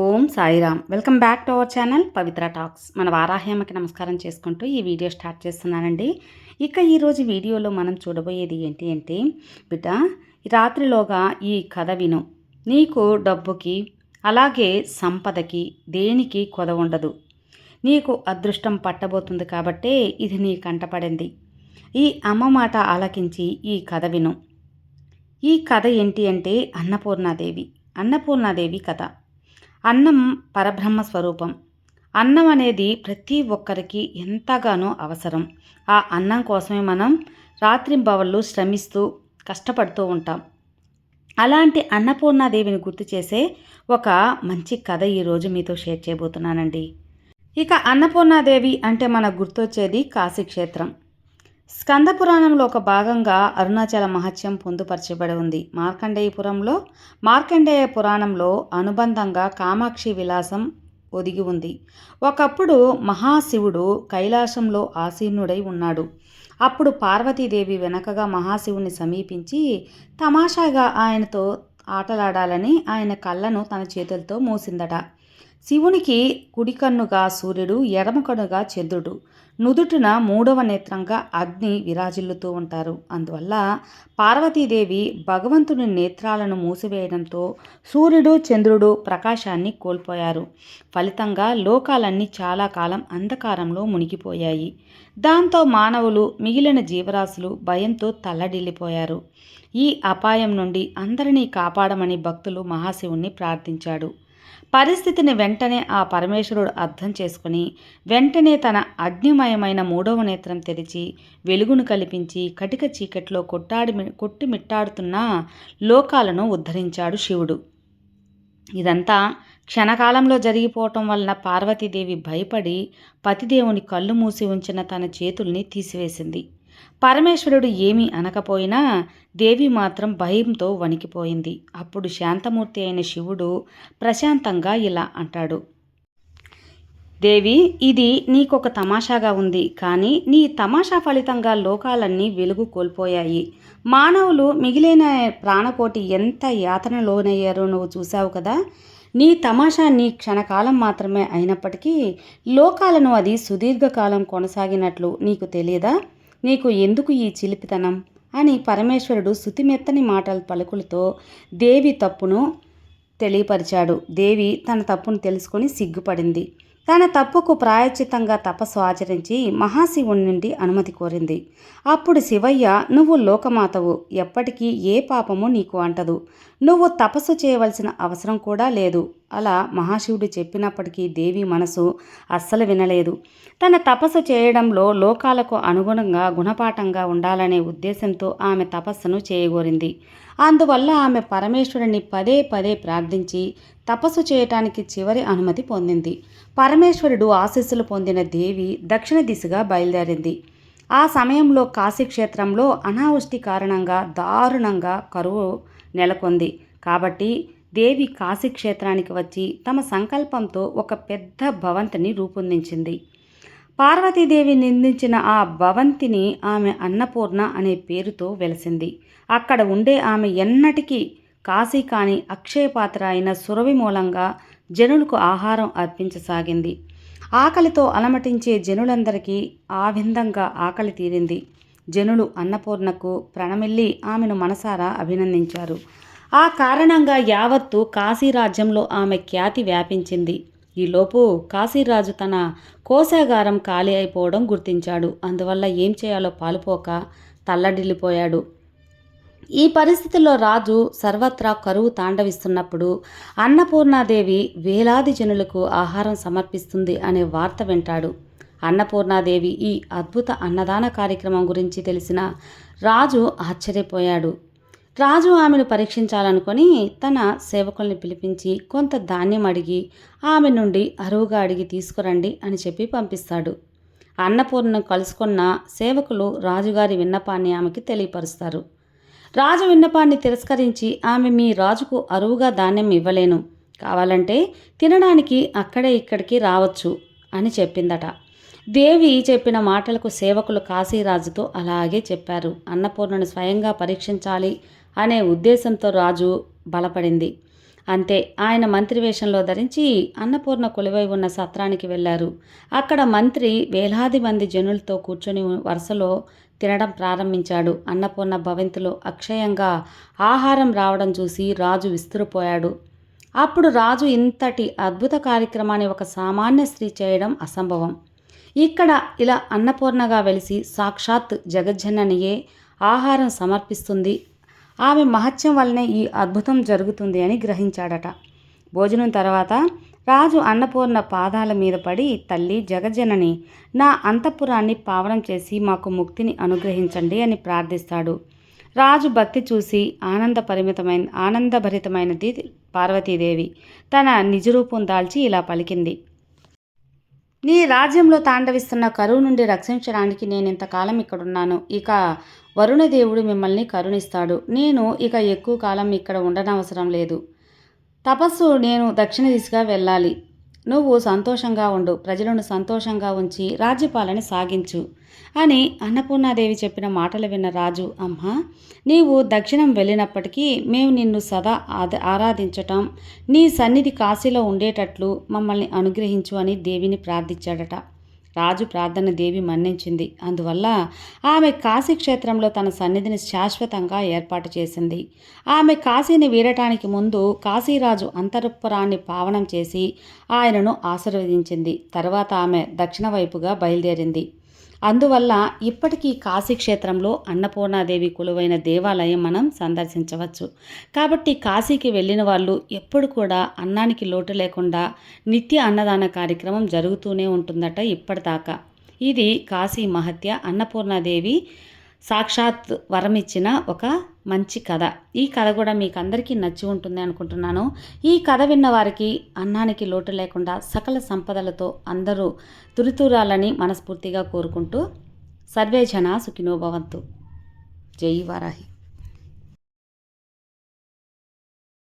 Om Sairam. Welcome back to our channel Pavitra talks. మన వారాహ్యమకి నమస్కారం చేసుకుంటూ ఈ వీడియో స్టార్ట్ చేస్తున్నానండి. ఇక ఈరోజు వీడియోలో మనం చూడబోయేది ఏంటి అంటే బిడ్డ రాత్రిలోగా ఈ కథ విను. నీకు డబ్బుకి అలాగే సంపదకి దేనికి కొద ఉండదు. నీకు అదృష్టం పట్టబోతుంది కాబట్టే ఇది నీ కంటపడింది ఈ అమ్మ మాట ఆలకించి ఈ కథ విను. ఈ కథ ఏంటి అంటే అన్నపూర్ణాదేవి. అన్నపూర్ణాదేవి కథ. అన్నం పరబ్రహ్మ స్వరూపం. అన్నం అనేది ప్రతి ఒక్కరికి ఎంతగానో అవసరం. ఆ అన్నం కోసమే మనం రాత్రింబవళ్ళు శ్రమిస్తూ కష్టపడుతూ ఉంటాం. అలాంటి అన్నపూర్ణాదేవిని గుర్తు చేసే ఒక మంచి కథ ఈరోజు మీతో షేర్ చేయబోతున్నానండి. ఇక అన్నపూర్ణాదేవి అంటే మనకు గుర్తొచ్చేది కాశీక్షేత్రం. స్కందపురాణంలో ఒక భాగంగా అరుణాచల మహత్యం పొందుపరచబడి ఉంది. మార్కండేయపురంలో మార్కండేయ పురాణంలో అనుబంధంగా కామాక్షి విలాసం ఒదిగి ఉంది. ఒకప్పుడు మహాశివుడు కైలాసంలో ఆసీనుడై ఉన్నాడు. అప్పుడు పార్వతీదేవి వెనకగా మహాశివుని సమీపించి తమాషాగా ఆయనతో ఆటలాడాలని ఆయన కళ్ళను తన చేతులతో మూసిందట. శివునికి కుడికన్నుగా సూర్యుడు ఎడమకన్నుగా చంద్రుడు. నుదుటిన మూడవ నేత్రంగా అగ్ని విరాజిల్లుతూ ఉంటారు. అందువల్ల పార్వతీదేవి భగవంతుని నేత్రాలను మూసివేయడంతో సూర్యుడు చంద్రుడు ప్రకాశాన్ని కోల్పోయారు. ఫలితంగా లోకాలన్నీ చాలా కాలం అంధకారంలో మునిగిపోయాయి. దాంతో మానవులు మిగిలిన జీవరాశులు భయంతో తల్లడిల్లిపోయారు. ఈ అపాయం నుండి అందరినీ కాపాడమని భక్తులు మహాశివుణ్ణి ప్రార్థించాడు. పరిస్థితిని వెంటనే ఆ పరమేశ్వరుడు అర్థం చేసుకుని వెంటనే తన అగ్నిమయమైన మూడవ నేత్రం తెరిచి వెలుగును కల్పించి కటిక చీకట్లో కొట్టాడి కొట్టిమిట్టాడుతున్న లోకాలను ఉద్ధరించాడు శివుడు. ఇదంతా క్షణకాలంలో జరిగిపోవటం వలన పార్వతీదేవి భయపడి పతిదేవుని కళ్ళు మూసి ఉంచిన తన చేతుల్ని తీసివేసింది. పరమేశ్వరుడు ఏమీ అనకపోయినా దేవి మాత్రం భయంతో వణికిపోయింది. అప్పుడు శాంతమూర్తి అయిన శివుడు ప్రశాంతంగా ఇలా అంటాడు. దేవి ఇది నీకొక తమాషాగా ఉంది. కానీ నీ తమాషా ఫలితంగా లోకాలన్నీ వెలుగు కోల్పోయాయి. మానవులు మిగిలిన ప్రాణపోటీ ఎంత యాతనలోనయ్యారో నువ్వు చూసావు కదా? నీ తమాషా నీ క్షణకాలం మాత్రమే అయినప్పటికీ లోకాలను అది సుదీర్ఘకాలం కొనసాగినట్లు నీకు తెలియదా? నీకు ఎందుకు ఈ చిలిపితనం? అని పరమేశ్వరుడు శుతిమెత్తని మాటల పలుకులతో దేవి తప్పును తెలియపరిచాడు. దేవి తన తప్పును తెలుసుకొని సిగ్గుపడింది. తన తప్పుకు ప్రాయచితంగా తపస్సు ఆచరించి మహాశివుని నుండి అనుమతి కోరింది. అప్పుడు శివయ్య నువ్వు లోకమాతవు. ఎప్పటికీ ఏ పాపము నీకు అంటదు. నువ్వు తపస్సు చేయవలసిన అవసరం కూడా లేదు. అలా మహాశివుడు చెప్పినప్పటికీ దేవి మనసు అస్సలు వినలేదు. తన తపస్సు చేయడంలో లోకాలకు అనుగుణంగా గుణపాఠంగా ఉండాలనే ఉద్దేశంతో ఆమె తపస్సును చేయగోరింది. అందువల్ల ఆమె పరమేశ్వరుని పదే పదే ప్రార్థించి తపస్సు చేయటానికి చివరి అనుమతి పొందింది. పరమేశ్వరుడు ఆశీస్సులు పొందిన దేవి దక్షిణ దిశగా బయలుదేరింది. ఆ సమయంలో కాశీక్షేత్రంలో అనావృష్టి కారణంగా దారుణంగా కరువు నెలకొంది. కాబట్టి దేవి కాశీక్షేత్రానికి వచ్చి తమ సంకల్పంతో ఒక పెద్ద భవంతిని రూపొందించింది. పార్వతీదేవి నిందించిన ఆ భవంతిని ఆమె అన్నపూర్ణ అనే పేరుతో వెలసింది. అక్కడ ఉండే ఆమె ఎన్నటికీ కాశీ కాని అక్షయపాత్ర అయిన సురవి మూలంగా జనులకు ఆహారం అర్పించసాగింది. ఆకలితో అలమటించే జనులందరికీ ఆ విధంగా ఆకలి తీరింది. జనులు అన్నపూర్ణకు ప్రణమిల్లి ఆమెను మనసారా అభినందించారు. ఆ కారణంగా యావత్తు కాశీరాజ్యంలో ఆమె ఖ్యాతి వ్యాపించింది. ఈలోపు కాశీరాజు తన కోశాగారం ఖాళీ అయిపోవడం గుర్తించాడు. అందువల్ల ఏం చేయాలో పాలుపోక తల్లడిల్లిపోయాడు. ఈ పరిస్థితుల్లో రాజు సర్వత్రా కరువు తాండవిస్తున్నప్పుడు అన్నపూర్ణాదేవి వేలాది జనులకు ఆహారం సమర్పిస్తుంది అనే వార్త వింటాడు. అన్నపూర్ణాదేవి ఈ అద్భుత అన్నదాన కార్యక్రమం గురించి తెలిసిన రాజు ఆశ్చర్యపోయాడు. రాజు ఆమెను పరీక్షించాలనుకొని తన సేవకుల్ని పిలిపించి కొంత ధాన్యం అడిగి ఆమె నుండి అరువుగా అడిగి తీసుకురండి అని చెప్పి పంపిస్తాడు. అన్నపూర్ణను కలుసుకున్న సేవకులు రాజుగారి విన్నపాన్ని ఆమెకి తెలియపరుస్తారు. రాజు విన్నపాన్ని తిరస్కరించి ఆమె మీ రాజుకు అరువుగా ధాన్యం ఇవ్వలేను. కావాలంటే తినడానికి అక్కడే ఇక్కడికి రావచ్చు అని చెప్పిందట. దేవి చెప్పిన మాటలకు సేవకులు కాశీరాజుతో అలాగే చెప్పారు. అన్నపూర్ణను స్వయంగా పరీక్షించాలి అనే ఉద్దేశంతో రాజు బలపడింది. అంతే ఆయన మంత్రి వేషంలో ధరించి అన్నపూర్ణ కొలువై ఉన్న సత్రానికి వెళ్ళారు. అక్కడ మంత్రి వేలాది మంది జనులతో కూర్చొని వరుసలో తినడం ప్రారంభించాడు. అన్నపూర్ణ భవంతిలో అక్షయంగా ఆహారం రావడం చూసి రాజు విస్తురిపోయాడు. అప్పుడు రాజు ఇంతటి అద్భుత కార్యక్రమాన్ని ఒక సామాన్య స్త్రీ చేయడం అసంభవం. ఇక్కడ ఇలా అన్నపూర్ణగా వెలిసి సాక్షాత్ జగజ్జననియే ఆహారం సమర్పిస్తుంది. ఆమె మహత్యం వల్లనే ఈ అద్భుతం జరుగుతుంది అని గ్రహించాడట. భోజనం తర్వాత రాజు అన్నపూర్ణ పాదాల మీద పడి తల్లి జగజనని నా అంతఃపురాన్ని పావనం చేసి మాకు ముక్తిని అనుగ్రహించండి అని ప్రార్థిస్తాడు. రాజు భక్తి చూసి ఆనంద పరిమితమైన ఆనందభరితమైనది పార్వతీదేవి. తన నిజరూపం దాల్చి ఇలా పలికింది నీ రాజ్యంలో తాండవిస్తున్న కరువు నుండి రక్షించడానికి నేను ఇంతకాలం ఇక్కడున్నాను. ఇక వరుణదేవుడు మిమ్మల్ని కరుణిస్తాడు. నేను ఇక ఎక్కువ కాలం ఇక్కడ ఉండనవసరం లేదు. తపస్సు నేను దక్షిణ దిశగా వెళ్ళాలి. నువ్వు సంతోషంగా ఉండు ప్రజలను సంతోషంగా ఉంచి రాజ్యపాలన సాగించు అని అన్నపూర్ణాదేవి చెప్పిన మాటలు విన్న రాజు అమ్మా నీవు దక్షిణం వెళ్ళినప్పటికీ మేము నిన్ను సదా ఆరాధించటం నీ సన్నిధి కాశీలో ఉండేటట్లు మమ్మల్ని అనుగ్రహించు అని దేవిని ప్రార్థించాడట. రాజు ప్రార్థన దేవి మన్నించింది. అందువల్ల ఆమె కాశీ క్షేత్రంలో తన సన్నిధిని శాశ్వతంగా ఏర్పాటు చేసింది. ఆమె కాశీని వీడటానికి ముందు కాశీరాజు అంతరుపురాన్ని పావనం చేసి ఆయనను ఆశీర్వదించింది. తర్వాత ఆమె దక్షిణ వైపుగా బయలుదేరింది. అందువల్ల ఇప్పటికీ కాశీక్షేత్రంలో అన్నపూర్ణాదేవి కొలువైన దేవాలయం మనం సందర్శించవచ్చు. కాబట్టి కాశీకి వెళ్ళిన వాళ్ళు ఎప్పుడు కూడా అన్నానికి లోటు లేకుండా నిత్య అన్నదాన కార్యక్రమం జరుగుతూనే ఉంటుందట ఇప్పటిదాకా. ఇది కాశీ మహత్య అన్నపూర్ణాదేవి సాక్షాత్ వరం ఇచ్చిన ఒక మంచి కథ. ఈ కథ కూడా మీకు అందరికీ నచ్చి ఉంటుంది అనుకుంటున్నాను. ఈ కథ విన్న వారికి అన్నానికి లోటు లేకుండా సకల సంపదలతో అందరూ తురితూరాలని మనస్ఫూర్తిగా కోరుకుంటూ సర్వే జన సుఖినోభవంతు జై వారాహి.